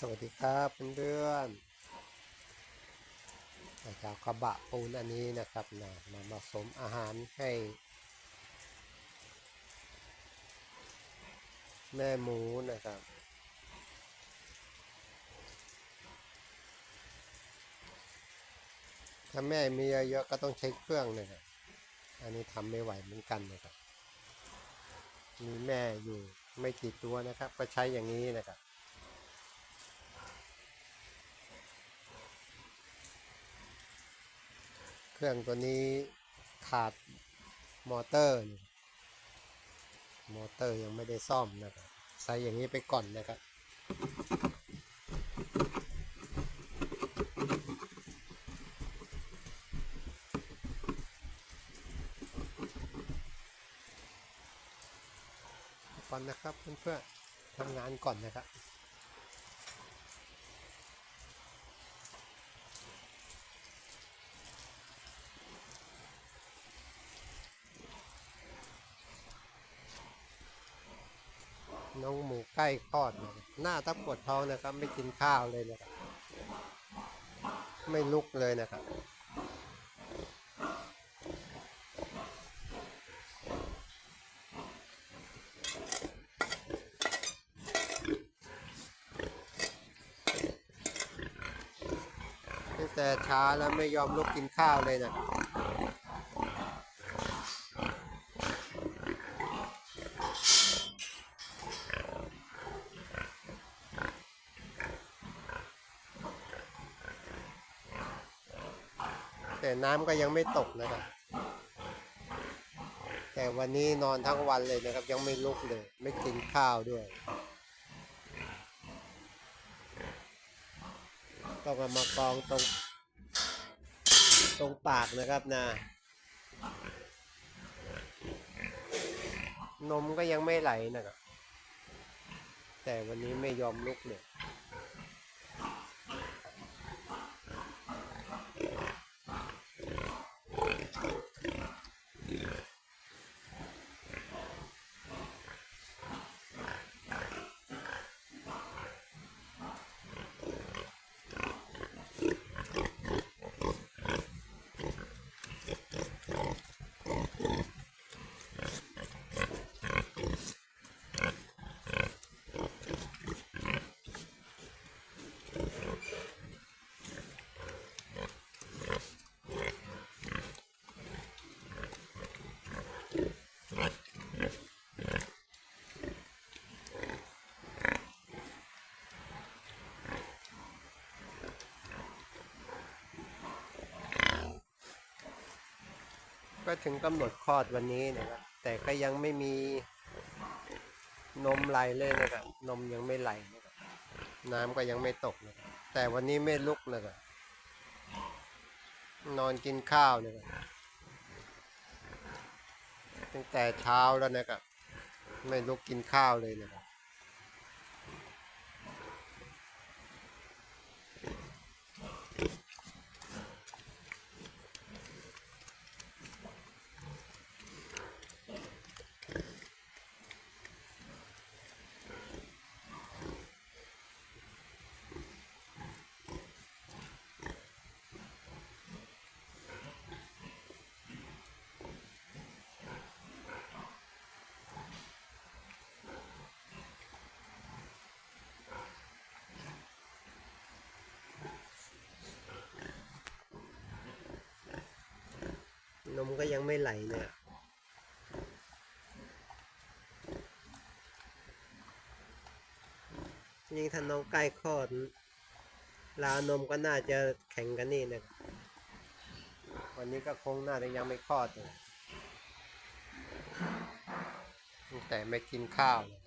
สวัสดีครับเพื่อนๆจะเอากระบะปูนอันนี้นะครับนะมาผสมอาหารให้ แม่หมูนะครับถ้าแม่มีเยอะๆก็ต้องใช้เครื่องนะครับอันนี้ทำไม่ไหวเหมือนกันนะครับมีแม่อยู่ไม่กี่ตัวนะครับ ก็ใช้อย่างนี้นะครับ เครื่องตัวนี้ขาดมอเตอร์ มอเตอร์ยังไม่ได้ซ่อมนะครับ ใส่อย่างนี้ไปก่อนนะครับก่อนนะครับเพื่อนๆทำงานก่อนนะครับ น้องหมูใกล้คลอดนะครับหน้าถ้าปวดท้องนะครับ ไม่กินข้าวเลยนะครับ ไม่ลุกเลยนะครับตั้งแต่ช้าแล้วไม่ยอมลุกกินข้าวเลยนะ แต่น้ำก็ยังไม่ตกนะครับ แต่วันนี้นอนทั้งวันเลยนะครับ ยังไม่ลุกเลย ไม่กินข้าวด้วย ต้องเอามากองตรง ตรงปากนะครับนะ นมก็ยังไม่ไหลนะครับ แต่วันนี้ไม่ยอมลุกเลย ก็ถึงกำหนดคลอดวันนี้นะครับ แต่ก็ยังไม่มีนมไหลเลยนะครับ นมยังไม่ไหลนะครับ น้ำก็ยังไม่ตกนะครับ แต่วันนี้ไม่ลุกนะครับ นอนกินข้าวนะครับ ตั้งแต่เช้าแล้วนะครับ ไม่ลุกกินข้าวเลยนะครับ นมก็ยังไม่ไหลเนี่ยยิ่งถ้าน้องใกล้คลอดลาวนมก็น่าจะแข็งกันนี่นะวันนี้ก็คงน่าจะยังไม่คลอดแต่ไม่กินข้าวเลย